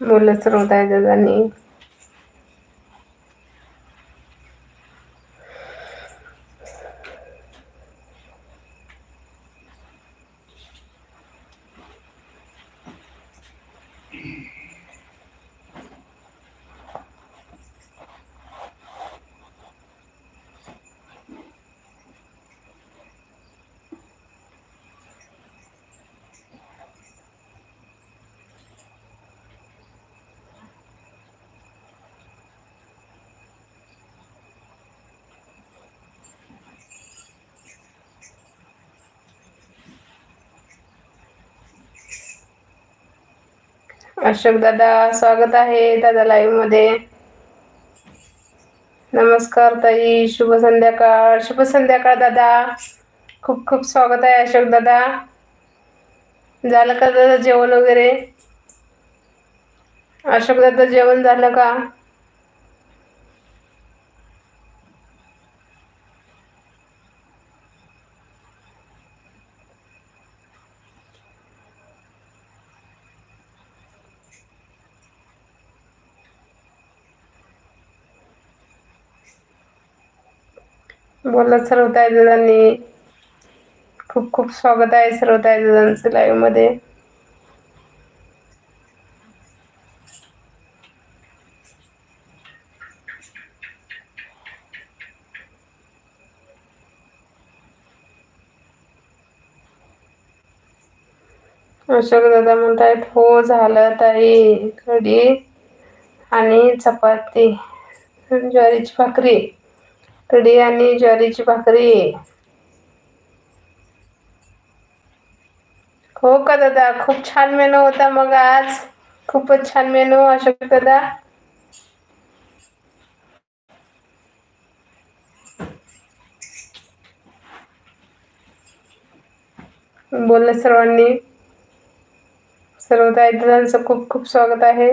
बोलत सर्व ताई दादांनी अशोक दादा स्वागत आहे दादा लाईव्हमध्ये. नमस्कार ताई शुभ संध्याकाळ. शुभ संध्याकाळ दादा. खूप खूप स्वागत आहे अशोक दादा. झालं का दादा जेवण वगैरे? अशोक दादा जेवण झालं का? बोलत सर्व ताई दादांनी खूप खूप स्वागत आहे सर्व ताई दादांचं लाईव्हमध्ये. अशोक दादा म्हणतायत हो झालं ताई कढी आणि चपाती ज्वारीची भाकरी. कढी आणि ज्वारीची भाकरी. हो का दादा? खूप छान मेनू होता मग आज. खूपच छान मेनू अशोक दादा. बोललं सर्वांनी. सर्व ताई दादांचं खूप खूप स्वागत आहे.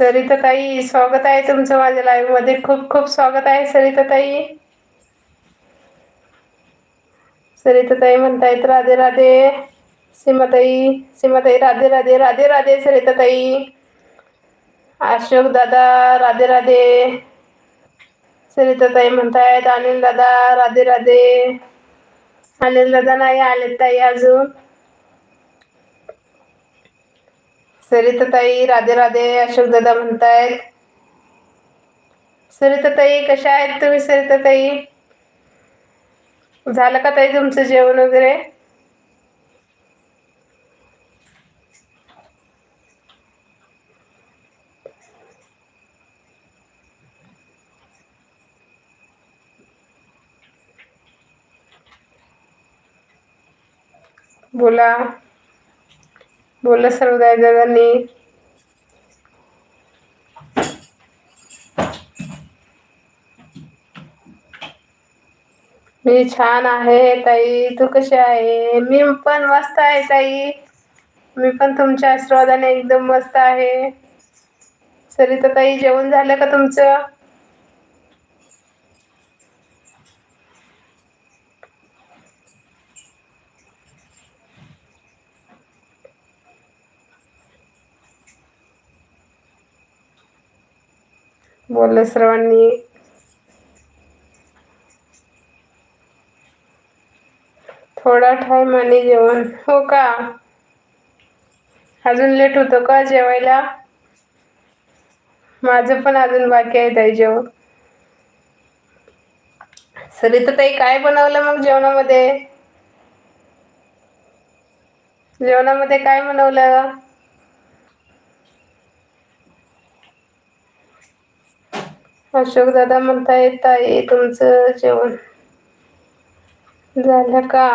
सरिता ताई स्वागत आहे तुमचं माझ्या लाईव्हमध्ये. खूप खूप स्वागत आहे सरिता ताई. सरिता ताई म्हणतायत राधे राधे. सीमाताई सीमाताई राधे राधे राधे राधे सरिता ताई. अशोक दादा राधे राधे. सरिता ताई म्हणतायत अनिल दादा राधे राधे. अनिल दादा नाही आलेत ताई अजून. सरिताताई राधे राधे अशोक दादा म्हणतायत. सरिताताई कशा आहेत तुम्ही सरिताताई? झालं का ताई तुमचं जेवण वगैरे? बोला. बोललं सर्व दादांनी मी छान आहे ताई तू कशी आहे? मी पण मस्त आहे ताई. मी पण तुमच्या आशीर्वादाने एकदम मस्त आहे. सरिता ताई जेवण झालं का तुमचं? बोलले सर्वांनी थोडा टाइम आणि जेवण. हो का? अजून लेट होतं का जेवायला? माझं पण अजून बाकी आहे ताई जेवण. सरिता ताई काय बनवलं मग जेवणामध्ये? जेवणामध्ये काय बनवलं? अशोक दादा म्हणतायत ताई तुमचं जेवण झालं का?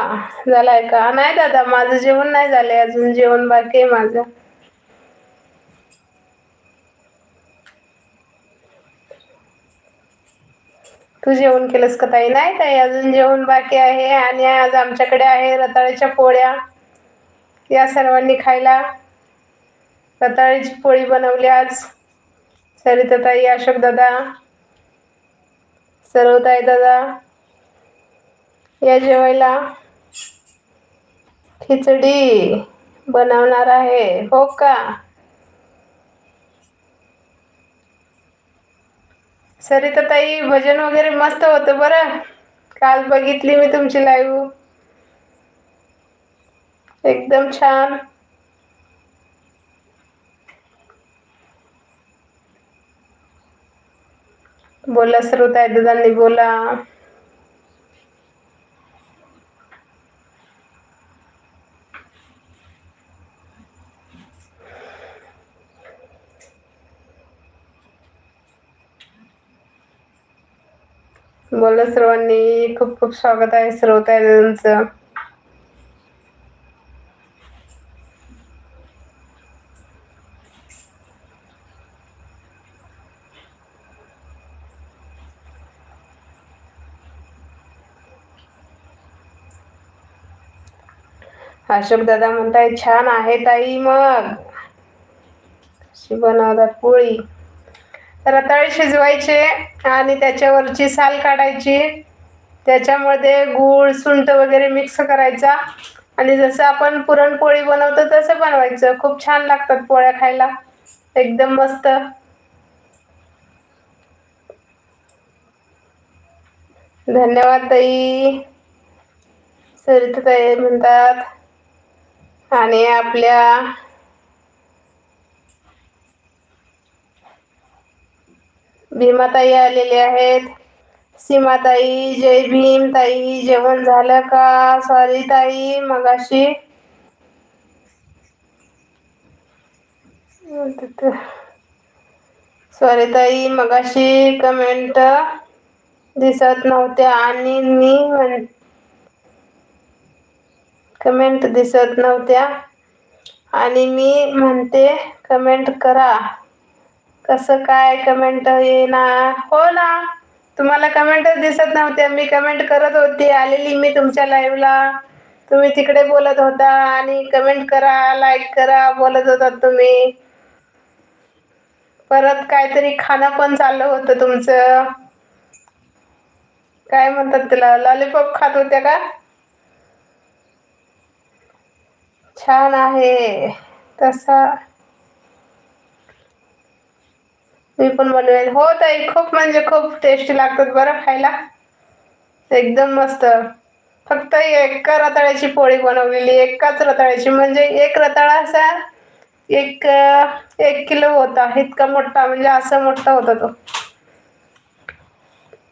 झालंय का? नाही दादा माझं जेवण नाही झालंय अजून जेवण बाकी आहे माझं. तू जेवण केलंस का ताई? नाही ताई अजून जेवण बाकी आहे आणि आज आमच्याकडे आहे रताळ्याच्या पोळ्या. या सर्वांनी खायला रताळ्याची पोळी बनवली आज. सरिता ताई अशोक दादा सर्वताई दादा या जेवायला खिचडी बनवणार आहे हो का? सरिता ताई भजन वगैरे मस्त होतं बरं. काल बघितली मी तुमची लाईव्ह एकदम छान. बोला श्रोताय दादांनी बोला. बोला सर्वांनी खूप खूप स्वागत आहे श्रोताय दादांचं अशोक दादा म्हणताय छान आहे ताई मग. अशी बनवतात पोळी. रताळे शिजवायचे आणि त्याच्यावरची साल काढायची. त्याच्यामध्ये गूळ सुंठ वगैरे मिक्स करायचा. आणि जसं आपण पुरणपोळी बनवतो तसं बनवायचं. खूप छान लागतात पोळ्या खायला. एकदम मस्त. धन्यवाद ताई. सरिता ताई म्हणतात आणि आपल्या भीमाताई आलेले आहेत. सीमाताई जय भीम ताई जेवण झालं का? सॉरी ताई मगाशी. सॉरी ताई मगाशी कमेंट दिसत नव्हत्या आणि मी म्हण कमेंट दिसत नव्हत्या. आणि मी म्हणते कमेंट करा. कसं काय कमेंट येणार? हो ना तुम्हाला कमेंटच दिसत नव्हत्या. मी कमेंट करत होती आलेली मी तुमच्या लाईव्हला तुम्ही तिकडे बोलत होता आणि कमेंट करा लाईक करा बोलत होता तुम्ही. परत काहीतरी खाणं पण चाललं होतं तुमचं. काय म्हणतात त्याला लॉलीपॉप खात होत्या का? छान आहे. तसा. मी पण बनवेल. हो ताई खूप म्हणजे खूप टेस्टी लागतात बरं खायला. एकदम मस्त. फक्त एका रताळ्याची पोळी बनवलेली एकाच रताळ्याची. म्हणजे एक रताळा असा एक एक किलो होता इतका मोठा. म्हणजे असा मोठा होता तो.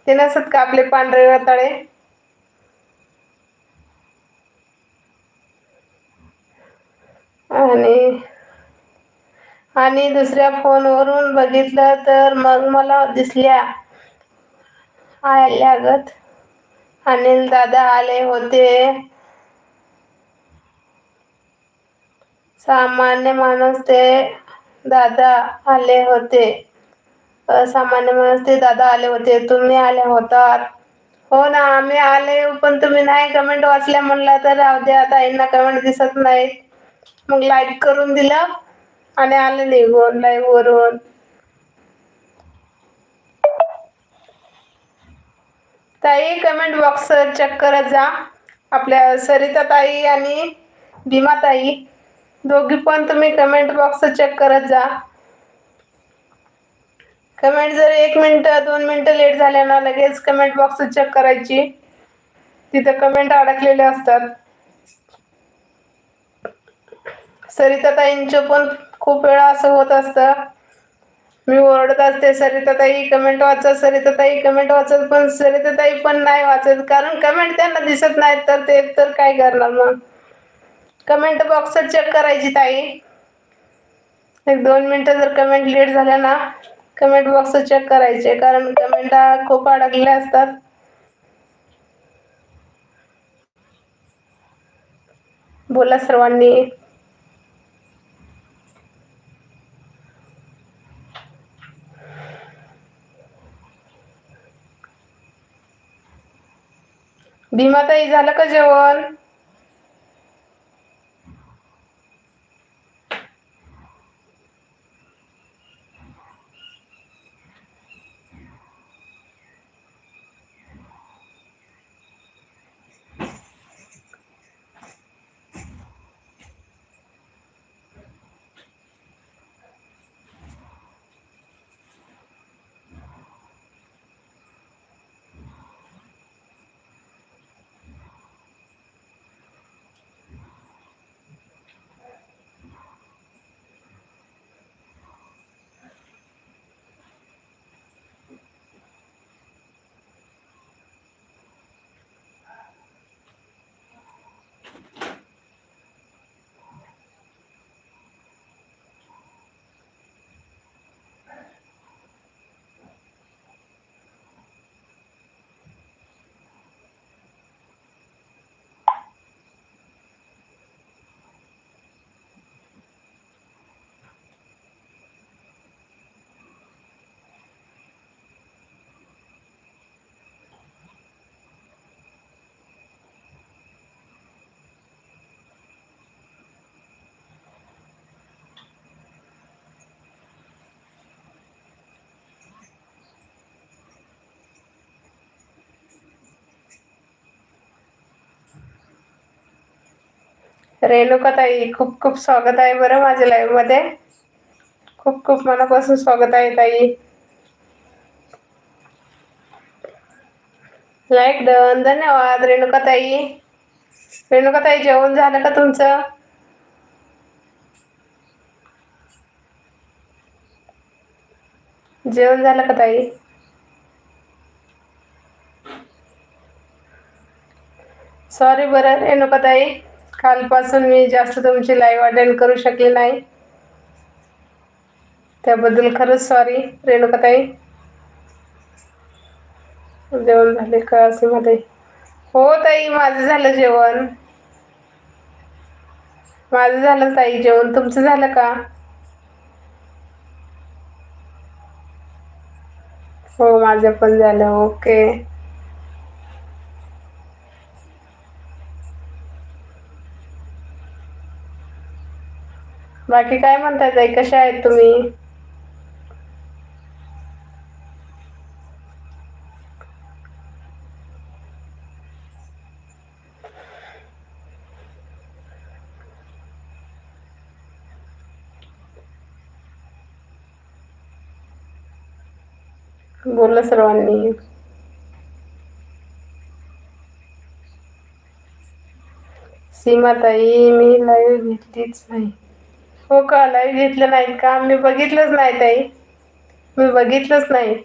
ते नसत का आपले पांढरे रताळे. आणि आणि दुसऱ्या फोनवरून बघितलं तर मग मला दिसल्या. आल्यागत अनिल दादा आले होते. सामान्य माणूस ते दादा आले होते. सामान्य माणूस ते दादा आले होते. तुम्ही आले होतात. हो ना आम्ही आले पण तुम्ही नाही कमेंट वाचल्या म्हणला तर राहू आता ताईंना कमेंट दिसत नाहीत. मग लाईक करून दिलं आणि आले निघून लाईव्ह वरून. ताई कमेंट बॉक्स चेक करत जा. आपल्या सरिता ताई आणि भीमा ताई दोघी पण तुम्ही कमेंट बॉक्स चेक करत जा. कमेंट जर एक मिनटं दोन मिनटं लेट झाल्या ना लगेच कमेंट बॉक्स चेक करायची. तिथं कमेंट अडकलेले असतात. सरिताताईंचं पण खूप वेळा असं होत असतं. मी ओरडत असते सरिताताई कमेंट वाचत सरिताताई कमेंट वाचत पण सरिताताई पण नाही वाचत. कारण कमेंट त्यांना दिसत नाहीत तर ते तर काय करणार मग? कमेंट बॉक्स चेक करायची ताई. एक दोन मिनटं जर कमेंट लेट झाल्या ना कमेंट बॉक्स चेक करायचे. कारण कमेंट खूप अडकलेल्या असतात. बोला सर्वांनी. भीमाताई झालं का जेवण? रेणुकाताई खूप खूप स्वागत आहे बरं माझ्या लाईव्हमध्ये खूप खूप मनापासून स्वागत आहे ताई. लाईक डन धन्यवाद रेणुकाताई रेणुकाताई जेवण झालं का तुमचं? जेवण झालं का ताई? सॉरी बरं रेणुकाताई कालपासून मी जास्त तुमची लाईव्ह अटेंड करू शकले नाही. त्याबद्दल खरंच सॉरी रेणुकाताई. जेवण झाले का? मध्ये हो ताई माझं झालं जेवण. माझं झालं ताई जेवण. तुमचं झालं का? हो माझं पण झालं. ओके. बाकी काय म्हणताय ताई? कशा आहेत तुम्ही? बोला सर्वांनी. सीमाताई मी लाईव्ह घेतलीच नाही. हो का? लाईव्ह घेतलं नाहीत का? मी बघितलंच नाही ताई. मी बघितलंच नाही.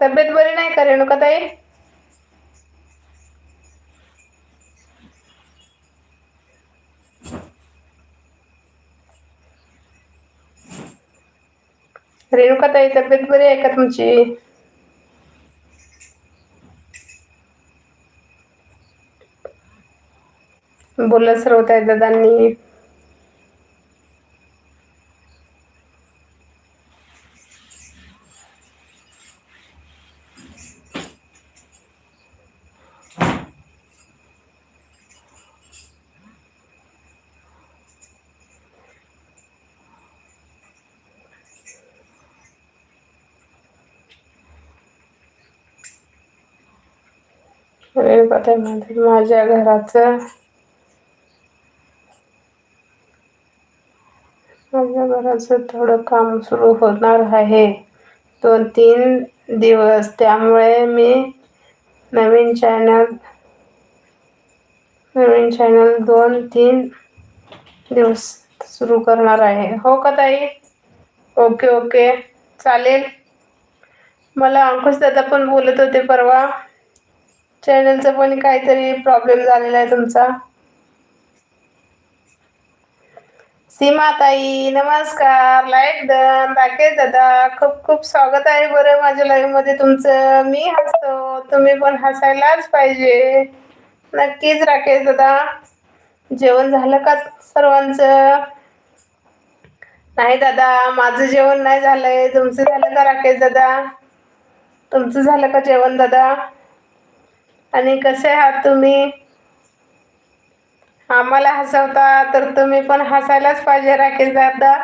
तब्येत बरी नाही का रेणुका ताई? रेणुका ताई तब्येत बरी आहे का तुमची? बोलत सर्व आहे दादांनी. माझ्या घराचं असं थोडं काम सुरू होणार आहे. दोन तीन दिवस. त्यामुळे मी नवीन चॅनल नवीन चॅनल दोन तीन दिवस सुरू करणार आहे. हो का ताई? Okay okay. चालेल. मला अंकुश दादा पण बोलत होते परवा. चॅनलचं पण काहीतरी प्रॉब्लेम झालेला आहे तुमचा. सीमाताई नमस्कार. लाईक दन राकेश दादा खूप खूप स्वागत आहे बरं माझ्या लाईव्हमध्ये तुमचं. मी हसतो. तुम्ही पण हसायलाच पाहिजे. नक्कीच राकेश दादा. जेवण झालं का सर्वांचं? नाही दादा माझं जेवण नाही झालंय. तुमचं झालं का राकेश दादा? तुमचं झालं का जेवण दादा? आणि कसे आहात तुम्ही? आम्हाला हसवता तर तुम्ही पण हसायलाच पाहिजे राकेश दादा.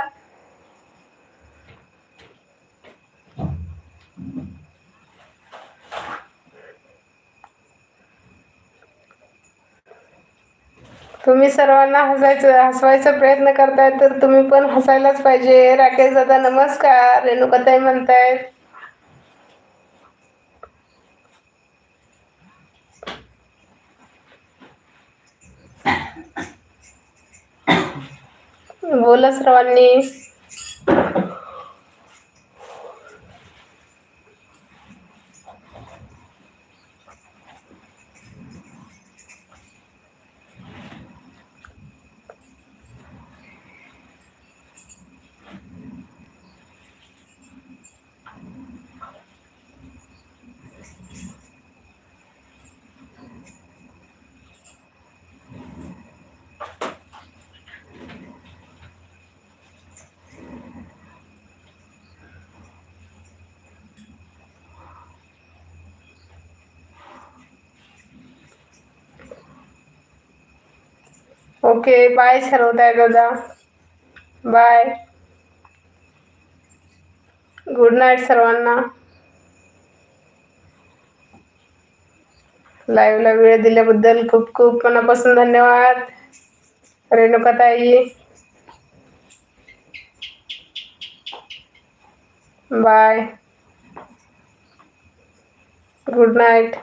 तुम्ही सर्वांना हसायचं हसवायचा प्रयत्न करताय तर तुम्ही पण हसायलाच पाहिजे. राकेश दादा नमस्कार. रेणुकाताई म्हणतायत. बोला सर्वांनी ओके बाय सर्वताय दादा. बाय गुड नाईट सर्वांना. लाईव्हला वेळ दिल्याबद्दल खूप खूप मनापासून धन्यवाद. रेणुकाताई. Bye good night